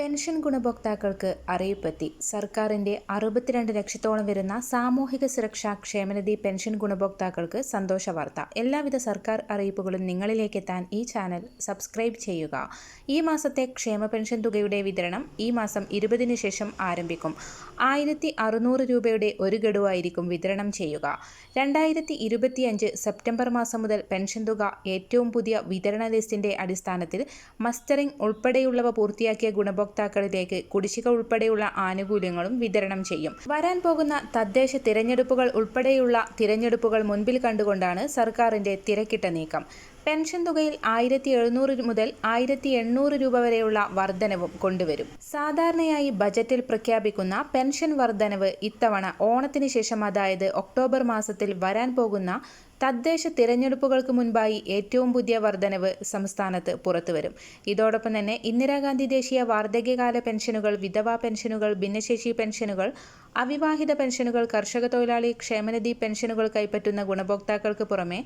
Pension ഗുണഭോക്താക്കൾക്ക് അറിയിപ്പെത്തി. സർക്കാരിന്റെ അറുപത്തിരണ്ട് ലക്ഷത്തോളം വരുന്ന സാമൂഹിക സുരക്ഷാ ക്ഷേമനിധി പെൻഷൻ ഗുണഭോക്താക്കൾക്ക് സന്തോഷ വാർത്ത. എല്ലാവിധ സർക്കാർ അറിയിപ്പുകളും നിങ്ങളിലേക്ക് എത്താൻ ഈ ചാനൽ സബ്സ്ക്രൈബ് ചെയ്യുക. ഈ മാസത്തെ ക്ഷേമ പെൻഷൻ തുകയുടെ വിതരണം ഈ മാസം ഇരുപതിന് ശേഷം ആരംഭിക്കും. ആയിരത്തി അറുന്നൂറ് രൂപയുടെ ഒരു ഗഡുവായിരിക്കും വിതരണം ചെയ്യുക. രണ്ടായിരത്തി ഇരുപത്തിയഞ്ച് സെപ്റ്റംബർ മാസം മുതൽ പെൻഷൻ തുക ഏറ്റവും പുതിയ വിതരണ ലിസ്റ്റിന്റെ അടിസ്ഥാനത്തിൽ മസ്റ്ററിംഗ് ഉൾപ്പെടെയുള്ളവ പൂർത്തിയാക്കിയ ഗുണഭോക്താക്കൾ ഉപഭോക്താക്കളിലേക്ക് കുടിശ്ശിക ഉൾപ്പെടെയുള്ള ആനുകൂല്യങ്ങളും വിതരണം ചെയ്യും. വരാൻ പോകുന്ന തദ്ദേശ തിരഞ്ഞെടുപ്പുകൾ ഉൾപ്പെടെയുള്ള തിരഞ്ഞെടുപ്പുകൾ മുൻപിൽ കണ്ടുകൊണ്ടാണ് സർക്കാരിന്റെ തിരക്കിട്ട നീക്കം. പെൻഷൻ തുകയിൽ ആയിരത്തി എഴുന്നൂറ് മുതൽ ആയിരത്തി എണ്ണൂറ് രൂപ വരെയുള്ള വർധനവും കൊണ്ടുവരും. സാധാരണയായി ബജറ്റിൽ പ്രഖ്യാപിക്കുന്ന പെൻഷൻ വർധനവ് ഇത്തവണ ഓണത്തിന് ശേഷം അതായത് ഒക്ടോബർ മാസത്തിൽ വരാൻ പോകുന്ന തദ്ദേശ തിരഞ്ഞെടുപ്പുകൾക്ക് മുൻപായി ഏറ്റവും പുതിയ വർധനവ് സംസ്ഥാനത്ത് പുറത്തുവരും. ഇതോടൊപ്പം തന്നെ ഇന്ദിരാഗാന്ധി ദേശീയ വാർദ്ധക്യകാല പെൻഷനുകൾ വിധവാ പെൻഷനുകൾ ഭിന്നശേഷി പെൻഷനുകൾ അവിവാഹിത പെൻഷനുകൾ കർഷക തൊഴിലാളി ക്ഷേമനിധി പെൻഷനുകൾ കൈപ്പറ്റുന്ന ഗുണഭോക്താക്കൾക്ക് പുറമെ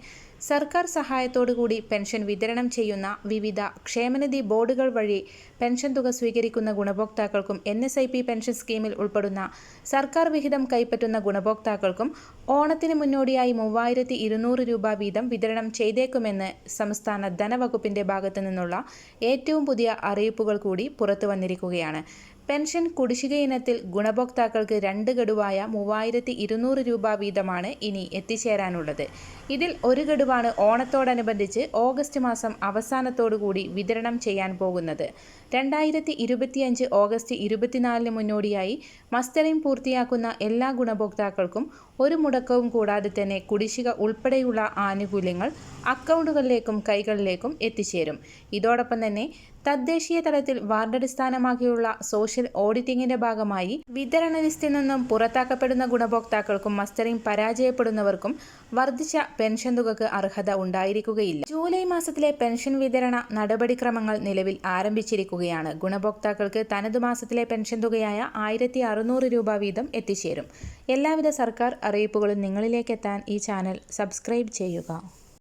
സർക്കാർ സഹായത്തോടുകൂടി പെൻഷൻ വിതരണം ചെയ്യുന്ന വിവിധ ക്ഷേമനിധി ബോർഡുകൾ വഴി പെൻഷൻ തുക സ്വീകരിക്കുന്ന ഗുണഭോക്താക്കൾക്കും N S I P pension സ്കീമിൽ ഉൾപ്പെടുന്ന സർക്കാർ വിഹിതം കൈപ്പറ്റുന്ന ഗുണഭോക്താക്കൾക്കും ഓണത്തിന് മുന്നോടിയായി മൂവായിരത്തി ഇരുന്നൂറ് രൂപ വീതം വിതരണം ചെയ്തേക്കുമെന്ന് സംസ്ഥാന ധനവകുപ്പിന്റെ ഭാഗത്തു നിന്നുള്ള ഏറ്റവും പുതിയ അറിയിപ്പുകൾ കൂടി പുറത്തു വന്നിരിക്കുകയാണ് പെൻഷൻ കുടിശ്ശിക ഇനത്തിൽ ഗുണഭോക്താക്കൾക്ക് രണ്ട് ഗഡുവായ മൂവായിരത്തി ഇരുന്നൂറ് രൂപ വീതമാണ് ഇനി എത്തിച്ചേരാനുള്ളത്. ഇതിൽ ഒരു ഗഡുവാണ് ഓണത്തോടനുബന്ധിച്ച് ഓഗസ്റ്റ് മാസം അവസാനത്തോടുകൂടി വിതരണം ചെയ്യാൻ പോകുന്നത്. രണ്ടായിരത്തി ഇരുപത്തിയഞ്ച് ഓഗസ്റ്റ് ഇരുപത്തിനാലിന് മുന്നോടിയായി മസ്റ്ററിംഗ് പൂർത്തിയാക്കുന്ന എല്ലാ ഗുണഭോക്താക്കൾക്കും ഒരു മുടക്കവും കൂടാതെ തന്നെ കുടിശ്ശിക ഉൾപ്പെടെയുള്ള ആനുകൂല്യങ്ങൾ അക്കൗണ്ടുകളിലേക്കും കൈകളിലേക്കും എത്തിച്ചേരും. ഇതോടൊപ്പം തന്നെ തദ്ദേശീയ തലത്തിൽ വാർഡടിസ്ഥാനമാക്കിയുള്ള സോഷ്യൽ ഓഡിറ്റിംഗിന്റെ ഭാഗമായി വിതരണ ലിസ്റ്റിൽ നിന്നും പുറത്താക്കപ്പെടുന്ന ഗുണഭോക്താക്കൾക്കും മസ്റ്ററിംഗ് പരാജയപ്പെടുന്നവർക്കും വർദ്ധിച്ച പെൻഷൻ തുകക്ക് അർഹത ഉണ്ടായിരിക്കുകയില്ല. ജൂലൈ മാസത്തിലെ പെൻഷൻ വിതരണ നടപടിക്രമങ്ങൾ നിലവിൽ ആരംഭിച്ചിരിക്കുകയാണ്. ഗുണഭോക്താക്കൾക്ക് തനതു മാസത്തിലെ പെൻഷൻ തുകയായ ആയിരത്തി അറുന്നൂറ് രൂപ വീതം എത്തിച്ചേരും. എല്ലാവിധ സർക്കാർ അറിയിപ്പുകളും നിങ്ങളിലേക്ക് എത്താൻ ഈ ചാനൽ സബ്സ്ക്രൈബ് ചെയ്യുക.